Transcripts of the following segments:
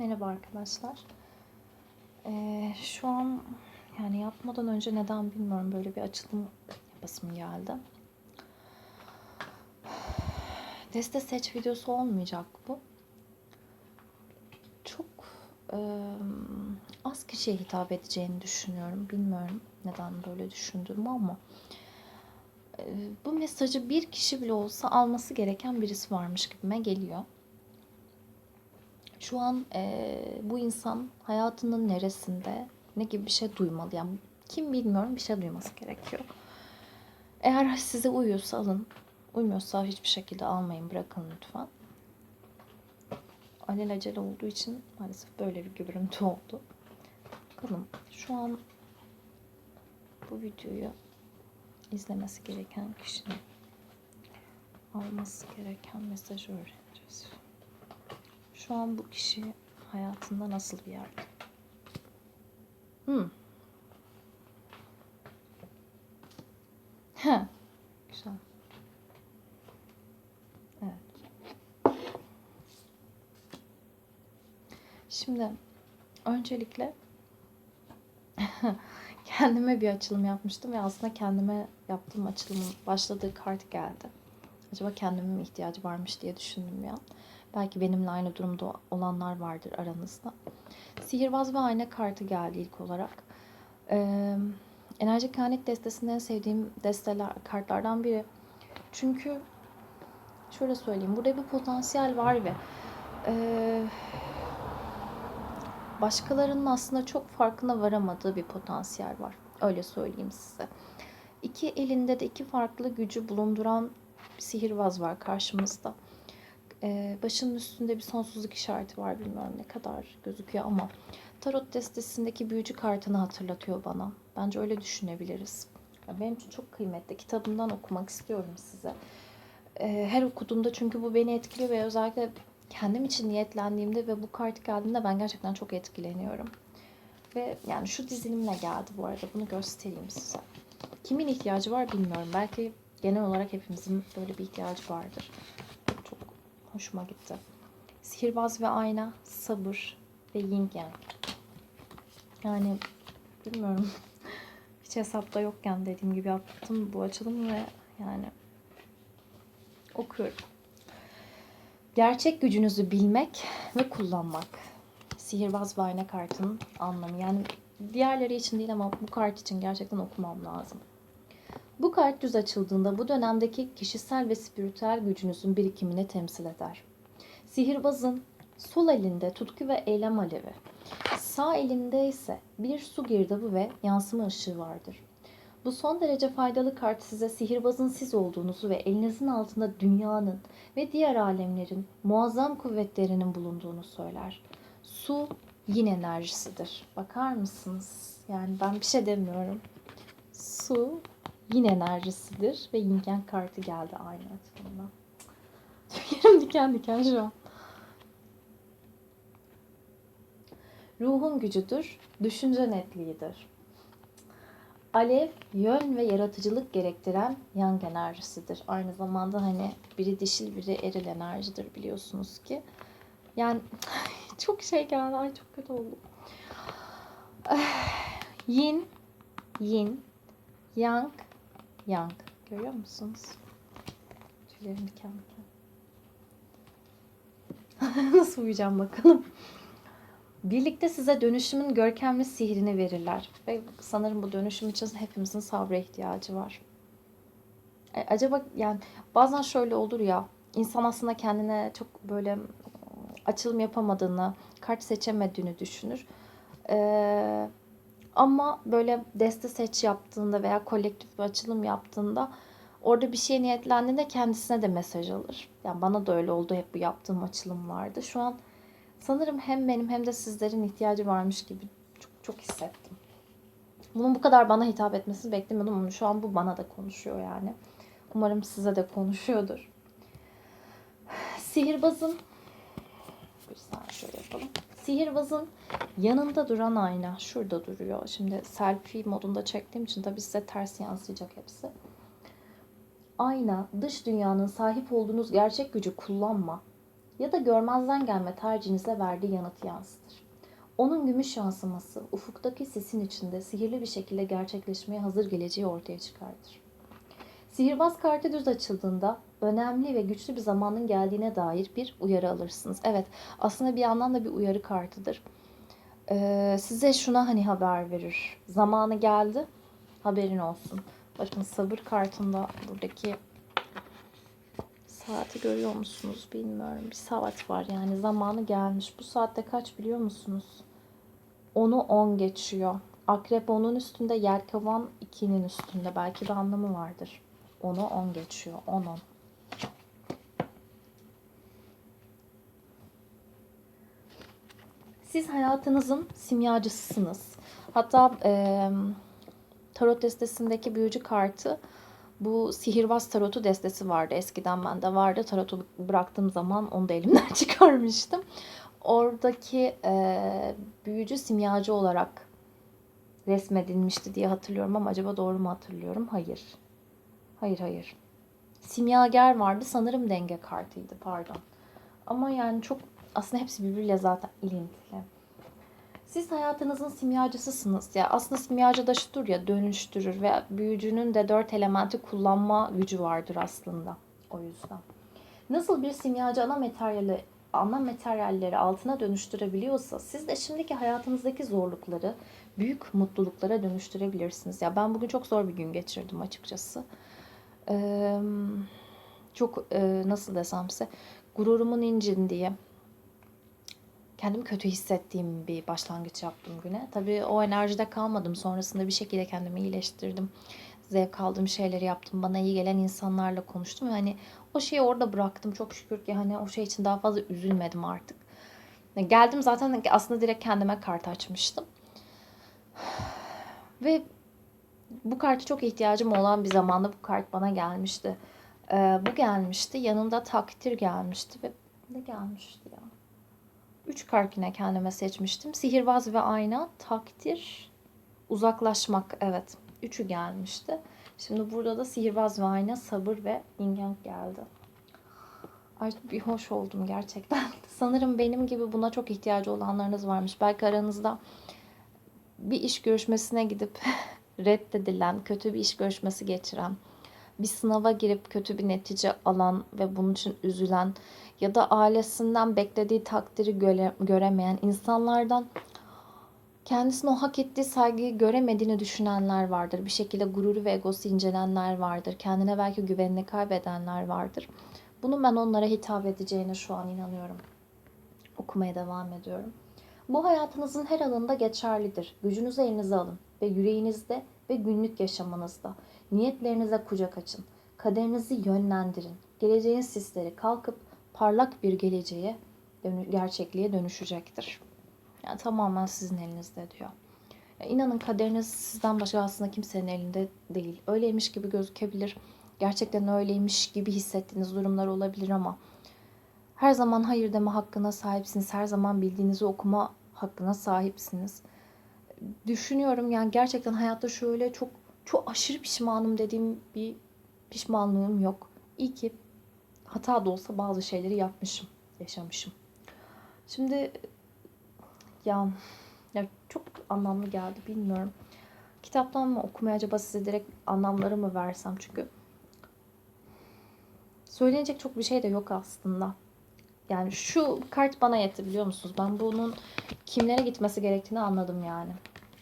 Merhaba arkadaşlar. Ee, şu an yani yapmadan önce neden bilmiyorum böyle bir açılım yapasım geldi. Deste seç videosu olmayacak bu. Çok e, az kişiye hitap edeceğini düşünüyorum. Bilmiyorum neden böyle düşündüğümü ama e, bu mesajı bir kişi bile olsa alması gereken birisi varmış gibime geliyor. Şu an e, bu insan hayatının neresinde ne gibi bir şey duymalı. Yani kim bilmiyorum bir şey duyması gerekiyor. Eğer size uyuyorsa alın. Uymuyorsa hiçbir şekilde almayın bırakın lütfen. Alelacele olduğu için maalesef böyle bir görüntü oldu. Bakalım şu an bu videoyu izlemesi gereken kişinin alması gereken mesajı öğreneceğiz. Şu an bu kişi hayatında nasıl bir yerde? Hmm. Heh. Güzel. Evet. Şimdi öncelikle kendime bir açılım yapmıştım ve aslında kendime yaptığım açılımın başladığı kart geldi. Acaba kendime mi ihtiyacı varmış diye düşündüm bir an. Belki benimle aynı durumda olanlar vardır aranızda. Sihirbaz ve ayna kartı geldi ilk olarak. Ee, enerji kehanet destesinde en sevdiğim desteler, kartlardan biri. Çünkü şöyle söyleyeyim. Burada bir potansiyel var ve e, başkalarının aslında çok farkına varamadığı bir potansiyel var. Öyle söyleyeyim size. İki elinde de iki farklı gücü bulunduran sihirbaz var karşımızda. Ee, başının üstünde bir sonsuzluk işareti var. Bilmiyorum ne kadar gözüküyor ama tarot destesindeki büyücü kartını hatırlatıyor bana. Bence öyle düşünebiliriz. Ya benim için çok kıymetli. Kitabından okumak istiyorum size. Ee, her okuduğumda çünkü bu beni etkiliyor ve özellikle kendim için niyetlendiğimde ve bu kart geldiğinde ben gerçekten çok etkileniyorum. Ve yani şu dizilimle geldi bu arada. Bunu göstereyim size. Kimin ihtiyacı var bilmiyorum. Belki genel olarak hepimizin böyle bir ihtiyacı vardır. Hoşuma gitti. Sihirbaz ve ayna, sabır ve yin yang. Yani bilmiyorum. Hiç hesapta yokken dediğim gibi yaptım bu açılım ve yani okuyorum. Gerçek gücünüzü bilmek ve kullanmak. Sihirbaz ve ayna kartının anlamı. Yani diğerleri için değil ama bu kart için gerçekten okumam lazım. Bu kart düz açıldığında bu dönemdeki kişisel ve spiritüel gücünüzün birikimini temsil eder. Sihirbazın sol elinde tutku ve eylem alevi, sağ elinde ise bir su girdabı ve yansıma ışığı vardır. Bu son derece faydalı kart size sihirbazın siz olduğunuzu ve elinizin altında dünyanın ve diğer alemlerin muazzam kuvvetlerinin bulunduğunu söyler. Su yin enerjisidir. Bakar mısınız? Yani ben bir şey demiyorum. Su yin enerjisidir ve yin yang kartı geldi aynı açımdan. Tüylerim diken diken şu an. Ruhun gücüdür, düşünce netliğidir. Alev, yön ve yaratıcılık gerektiren yang enerjisidir. Aynı zamanda hani biri dişil biri eril enerjidir biliyorsunuz ki. Yani çok şey geldi. Ay çok kötü oldum. Yin, yin, yang, yang. Görüyor musunuz? Tüylerim diken diken. Nasıl uyuyacağım bakalım. Birlikte size dönüşümün görkemli sihrini verirler. Ve sanırım bu dönüşüm için hepimizin sabra ihtiyacı var. E, acaba yani bazen şöyle olur ya insan aslında kendine çok böyle açılım yapamadığını, kart seçemediğini düşünür. Ee, ama böyle deste seç yaptığında veya kolektif bir açılım yaptığında orada bir şeye niyetlendiğinde kendisine de mesaj alır. Yani bana da öyle oldu hep bu yaptığım açılımlarda. Şu an sanırım hem benim hem de sizlerin ihtiyacı varmış gibi çok çok hissettim. Bunun bu kadar bana hitap etmesini beklemiyordum ama şu an bu bana da konuşuyor yani. Umarım size de konuşuyordur. Sihirbazın bir saniye şöyle yapalım. Sihirbazın yanında duran ayna şurada duruyor. Şimdi selfie modunda çektiğim için tabii size ters yansıyacak hepsi. Ayna dış dünyanın sahip olduğunuz gerçek gücü kullanma ya da görmezden gelme tercihinize verdiği yanıt yansıtır. Onun gümüş yansıması ufuktaki sisin içinde sihirli bir şekilde gerçekleşmeye hazır geleceği ortaya çıkartır. Sihirbaz kartı düz açıldığında önemli ve güçlü bir zamanın geldiğine dair bir uyarı alırsınız. Evet aslında bir yandan da bir uyarı kartıdır. Ee, size şuna hani haber verir. Zamanı geldi haberin olsun. Bakın sabır kartında buradaki saati görüyor musunuz bilmiyorum. Bir saat var yani zamanı gelmiş. Bu saatte kaç biliyor musunuz? Onu 10 geçiyor. Akrep onun üstünde, yelkovan 2'nin üstünde. Belki bir anlamı vardır. Onu 10 geçiyor. 10 10. Siz hayatınızın simyacısısınız. Hatta e, tarot destesindeki büyücü kartı bu sihirbaz tarotu destesi vardı. Eskiden bende vardı. Tarotu bıraktığım zaman onu da elimden çıkarmıştım. Oradaki e, büyücü simyacı olarak resmedilmişti diye hatırlıyorum ama acaba doğru mu hatırlıyorum? Hayır. Hayır hayır. Simyager vardı sanırım denge kartıydı pardon. Ama yani çok aslında hepsi birbiriyle zaten ilintili. Siz hayatınızın simyacısısınız ya. Aslında simyacı da şudur ya dönüştürür ve büyücünün de dört elementi kullanma gücü vardır aslında. O yüzden. Nasıl bir simyacı ana materyali ana materyalleri altına dönüştürebiliyorsa siz de şimdiki hayatınızdaki zorlukları büyük mutluluklara dönüştürebilirsiniz. Ya ben bugün çok zor bir gün geçirdim açıkçası. Ee, çok e, nasıl desem size gururumun incindiği, kendimi kötü hissettiğim bir başlangıç yaptım güne. Tabii o enerjide kalmadım. Sonrasında bir şekilde kendimi iyileştirdim. Zevk aldığım şeyleri yaptım. Bana iyi gelen insanlarla konuştum. ve hani o şeyi orada bıraktım. Çok şükür ki hani o şey için daha fazla üzülmedim artık. Yani geldim zaten aslında direkt kendime kart açmıştım. Ve bu kartı çok ihtiyacım olan bir zamanda bu kart bana gelmişti. Ee, bu gelmişti. Yanında takdir gelmişti ve ne gelmişti ya? Üç kart yine kendime seçmiştim. Sihirbaz ve ayna, takdir, uzaklaşmak. Evet. Üçü gelmişti. Şimdi burada da sihirbaz ve ayna, sabır ve yin geldi. Ay bir hoş oldum gerçekten. Sanırım benim gibi buna çok ihtiyacı olanlarınız varmış. Belki aranızda bir iş görüşmesine gidip reddedilen, kötü bir iş görüşmesi geçiren, bir sınava girip kötü bir netice alan ve bunun için üzülen ya da ailesinden beklediği takdiri göre, göremeyen insanlardan kendisine o hak ettiği saygıyı göremediğini düşünenler vardır. Bir şekilde gururu ve egosu incelenenler vardır. Kendine belki güvenini kaybedenler vardır. Bunun ben onlara hitap edeceğine şu an inanıyorum. Okumaya devam ediyorum. Bu hayatınızın her alanında geçerlidir. Gücünüzü elinize alın ve yüreğinizde ve günlük yaşamınızda niyetlerinize kucak açın. Kaderinizi yönlendirin. Geleceğin sisleri kalkıp parlak bir geleceğe, gerçekliğe dönüşecektir. Yani tamamen sizin elinizde diyor. Ya inanın kaderiniz sizden başka aslında kimsenin elinde değil. Öyleymiş gibi gözükebilir. Gerçekten öyleymiş gibi hissettiğiniz durumlar olabilir ama her zaman hayır deme hakkına sahipsiniz. Her zaman bildiğinizi okuma hakkına sahipsiniz. Düşünüyorum yani gerçekten hayatta şöyle çok çok aşırı pişmanım dediğim bir pişmanlığım yok. İyi ki hata da olsa bazı şeyleri yapmışım, yaşamışım. Şimdi ya, ya çok anlamlı geldi bilmiyorum. Kitaptan mı okumaya acaba size direkt anlamları mı versem çünkü söylenecek çok bir şey de yok aslında. Yani şu kart bana yetti biliyor musunuz? Ben bunun kimlere gitmesi gerektiğini anladım yani.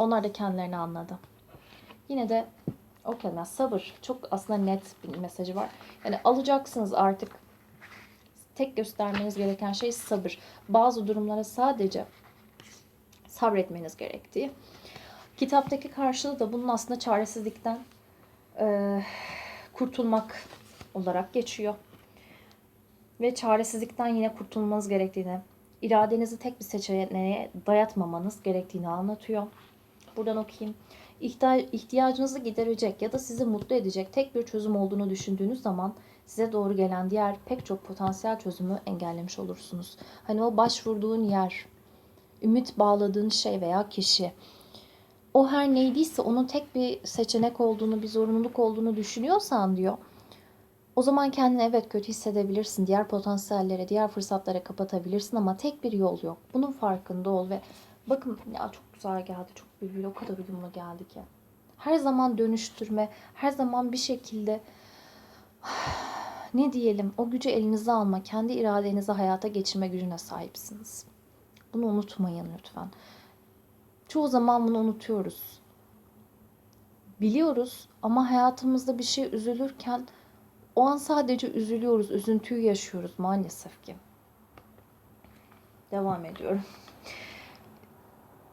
Onlar da kendilerini anladı. Yine de o kelime sabır. Çok aslında net bir mesajı var. Yani alacaksınız artık. Tek göstermeniz gereken şey sabır. Bazı durumlara sadece sabretmeniz gerektiği. Kitaptaki karşılığı da bunun aslında çaresizlikten e, kurtulmak olarak geçiyor. Ve çaresizlikten yine kurtulmanız gerektiğini, iradenizi tek bir seçeneğe dayatmamanız gerektiğini anlatıyor. Buradan okuyayım. İhtiyacınızı giderecek ya da sizi mutlu edecek tek bir çözüm olduğunu düşündüğünüz zaman size doğru gelen diğer pek çok potansiyel çözümü engellemiş olursunuz. Hani o başvurduğun yer, ümit bağladığın şey veya kişi. O her neydiyse onun tek bir seçenek olduğunu, bir zorunluluk olduğunu düşünüyorsan diyor. O zaman kendini evet kötü hissedebilirsin. Diğer potansiyellere, diğer fırsatlara kapatabilirsin ama tek bir yol yok. Bunun farkında ol ve bakın ya çok güzel geldi. Çok bülbül o kadar uyumlu geldi ki. Her zaman dönüştürme, her zaman bir şekilde ne diyelim o gücü elinize alma, kendi iradenizi hayata geçirme gücüne sahipsiniz. Bunu unutmayın lütfen. Çoğu zaman bunu unutuyoruz. Biliyoruz ama hayatımızda bir şey üzülürken o an sadece üzülüyoruz, üzüntüyü yaşıyoruz maalesef ki. Devam ediyorum.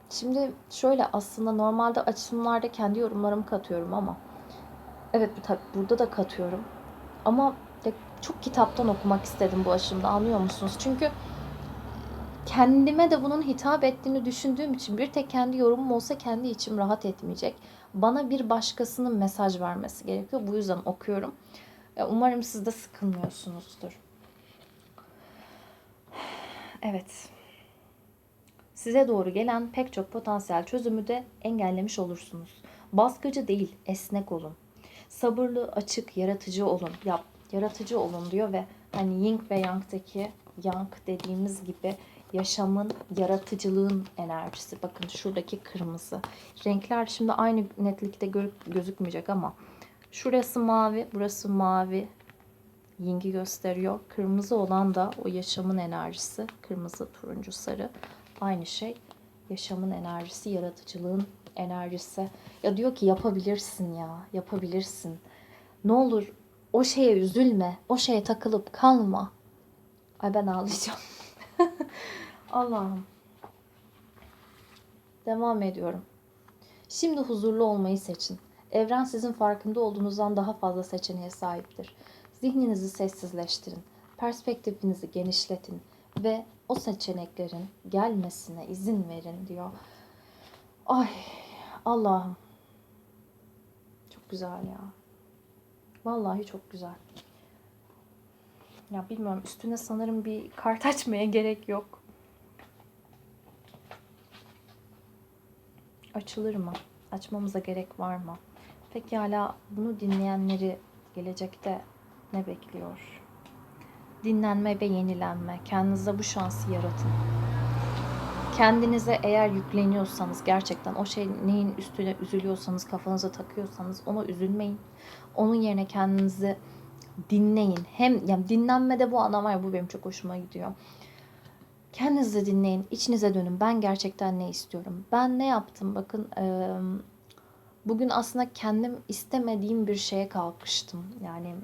Şimdi şöyle aslında normalde açılımlarda kendi yorumlarımı katıyorum ama evet burada da katıyorum. Ama çok kitaptan okumak istedim bu aşımda anlıyor musunuz? Çünkü kendime de bunun hitap ettiğini düşündüğüm için bir tek kendi yorumum olsa kendi içim rahat etmeyecek. Bana bir başkasının mesaj vermesi gerekiyor. Bu yüzden okuyorum. Umarım siz de sıkılmıyorsunuzdur. Evet. Size doğru gelen pek çok potansiyel çözümü de engellemiş olursunuz. Baskıcı değil, esnek olun. Sabırlı, açık, yaratıcı olun. Yap, yaratıcı olun diyor ve hani Yin ve Yang'daki Yang dediğimiz gibi yaşamın, yaratıcılığın enerjisi. Bakın şuradaki kırmızı. Renkler şimdi aynı netlikte gözükmeyecek ama şurası mavi, burası mavi. Ying'i gösteriyor. Kırmızı olan da o yaşamın enerjisi. Kırmızı, turuncu, sarı. Aynı şey. Yaşamın enerjisi, yaratıcılığın enerjisi. Ya diyor ki yapabilirsin ya, yapabilirsin. Ne olur o şeye üzülme, o şeye takılıp kalma. Ay ben ağlayacağım. Allah'ım. Devam ediyorum. Şimdi huzurlu olmayı seçin. Evren sizin farkında olduğunuzdan daha fazla seçeneğe sahiptir. Zihninizi sessizleştirin. Perspektifinizi genişletin ve o seçeneklerin gelmesine izin verin diyor. Ay Allah'ım. Çok güzel ya. Vallahi çok güzel. Ya bilmiyorum üstüne sanırım bir kart açmaya gerek yok. Açılır mı? Açmamıza gerek var mı? Peki hala bunu dinleyenleri gelecekte ne bekliyor? Dinlenme ve yenilenme. Kendinize bu şansı yaratın. Kendinize eğer yükleniyorsanız gerçekten o şey neyin üstüne üzülüyorsanız kafanıza takıyorsanız ona üzülmeyin. Onun yerine kendinizi dinleyin. Hem yani dinlenmede bu anlam var bu benim çok hoşuma gidiyor. Kendinizi dinleyin, içinize dönün. Ben gerçekten ne istiyorum? Ben ne yaptım? Bakın bugün aslında kendim istemediğim bir şeye kalkıştım. Yani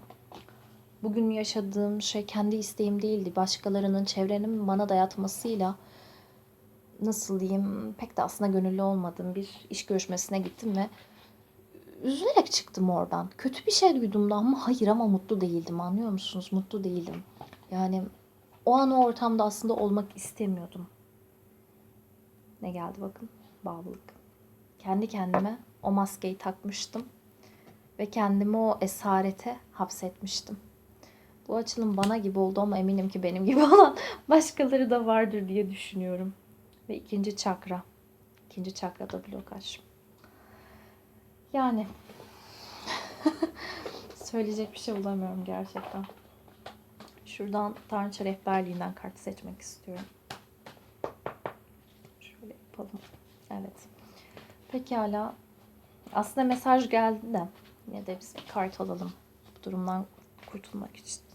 bugün yaşadığım şey kendi isteğim değildi. Başkalarının, çevrenin bana dayatmasıyla nasıl diyeyim pek de aslında gönüllü olmadığım bir iş görüşmesine gittim ve üzülerek çıktım oradan. Kötü bir şey duydum da ama hayır ama mutlu değildim anlıyor musunuz? Mutlu değildim. Yani o an o ortamda aslında olmak istemiyordum. Ne geldi bakın? Bağlılık. Kendi kendime o maskeyi takmıştım ve kendimi o esarete hapsetmiştim. Bu açılım bana gibi oldu ama eminim ki benim gibi olan başkaları da vardır diye düşünüyorum. Ve ikinci çakra. İkinci çakrada blokaj. Yani söyleyecek bir şey bulamıyorum gerçekten. Şuradan Tanrıça Rehberliğinden kart seçmek istiyorum. Şöyle yapalım. Evet. Pekala. Aslında mesaj geldi de yine de biz bir kart alalım. Bu durumdan kurtulmak için.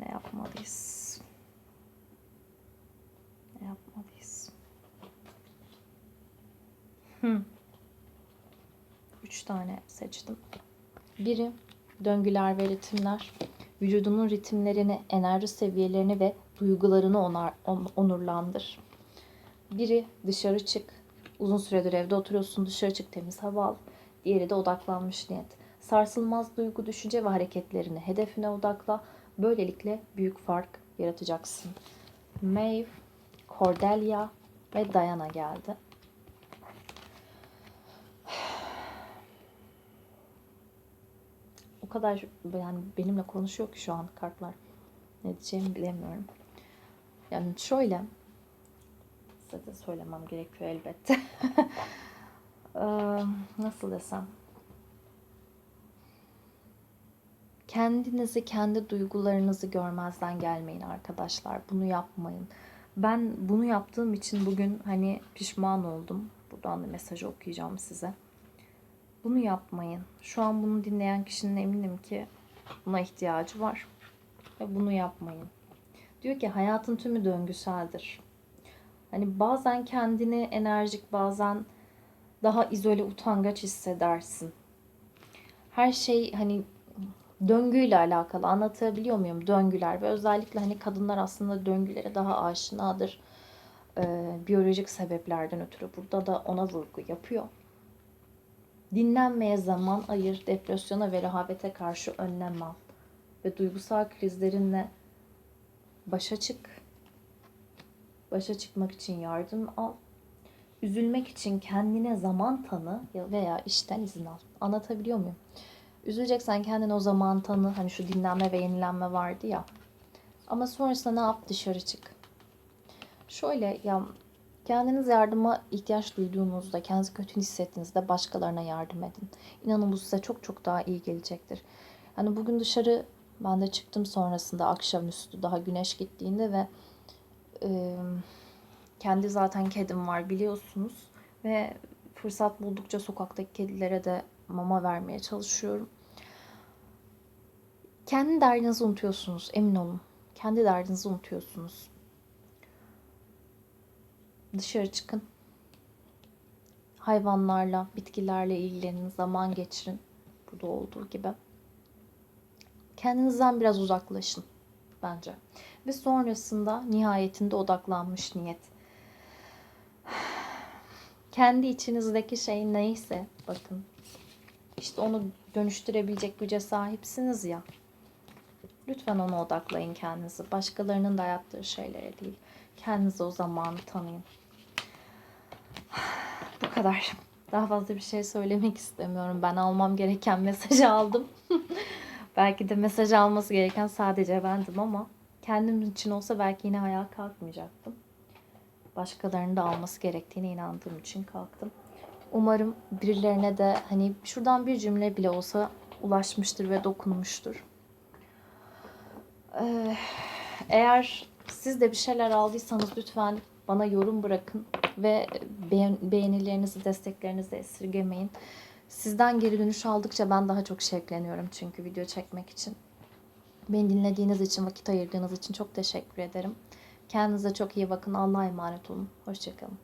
Ne yapmalıyız? Ne yapmalıyız? Hmm. Üç tane seçtim. Biri döngüler ve ritimler. Vücudunun ritimlerini, enerji seviyelerini ve duygularını onar, on, onurlandır. Biri dışarı çık. Uzun süredir evde oturuyorsun dışarı çık temiz hava al. Diğeri de odaklanmış niyet. Sarsılmaz duygu, düşünce ve hareketlerini hedefine odakla. Böylelikle büyük fark yaratacaksın. Maeve, Cordelia ve Diana geldi. O kadar yani benimle konuşuyor ki şu an kartlar. Ne diyeceğimi bilemiyorum. Yani şöyle size söylemem gerekiyor elbette. Nasıl desem? Kendinizi, kendi duygularınızı görmezden gelmeyin arkadaşlar. Bunu yapmayın. Ben bunu yaptığım için bugün hani pişman oldum. Buradan da mesajı okuyacağım size. Bunu yapmayın. Şu an bunu dinleyen kişinin eminim ki buna ihtiyacı var. Ve bunu yapmayın. Diyor ki hayatın tümü döngüseldir. Hani bazen kendini enerjik, bazen daha izole, utangaç hissedersin. Her şey hani döngüyle alakalı anlatabiliyor muyum? Döngüler ve özellikle hani kadınlar aslında döngülere daha aşinadır. Ee, biyolojik sebeplerden ötürü burada da ona vurgu yapıyor. Dinlenmeye zaman ayır, depresyona ve rehavete karşı önlem al ve duygusal krizlerinle başa çık. Başa çıkmak için yardım al. Üzülmek için kendine zaman tanı veya işten izin al. Anlatabiliyor muyum? Üzüleceksen kendine o zaman tanı. Hani şu dinlenme ve yenilenme vardı ya. Ama sonrasında ne yap? Dışarı çık. Şöyle ya kendiniz yardıma ihtiyaç duyduğunuzda, kendinizi kötü hissettiğinizde başkalarına yardım edin. İnanın bu size çok çok daha iyi gelecektir. Hani bugün dışarı ben de çıktım sonrasında akşamüstü daha güneş gittiğinde ve e, kendi zaten kedim var biliyorsunuz ve fırsat buldukça sokaktaki kedilere de mama vermeye çalışıyorum. Kendi derdinizi unutuyorsunuz emin olun. Kendi derdinizi unutuyorsunuz. Dışarı çıkın. Hayvanlarla, bitkilerle ilgilenin, zaman geçirin. Burada olduğu gibi. Kendinizden biraz uzaklaşın bence. Ve sonrasında nihayetinde odaklanmış niyet. Kendi içinizdeki şey neyse bakın. İşte onu dönüştürebilecek güce sahipsiniz ya. Lütfen ona odaklayın kendinizi. Başkalarının da yaptığı şeylere değil. Kendinize o zamanı tanıyın. Bu kadar. Daha fazla bir şey söylemek istemiyorum. Ben almam gereken mesajı aldım. belki de mesaj alması gereken sadece bendim ama kendim için olsa belki yine ayağa kalkmayacaktım. Başkalarının da alması gerektiğine inandığım için kalktım. Umarım birilerine de hani şuradan bir cümle bile olsa ulaşmıştır ve dokunmuştur. Ee, eğer siz de bir şeyler aldıysanız lütfen bana yorum bırakın ve beğen- beğenilerinizi, desteklerinizi esirgemeyin. Sizden geri dönüş aldıkça ben daha çok şevkleniyorum çünkü video çekmek için. Beni dinlediğiniz için, vakit ayırdığınız için çok teşekkür ederim. Kendinize çok iyi bakın. Allah'a emanet olun. Hoşçakalın.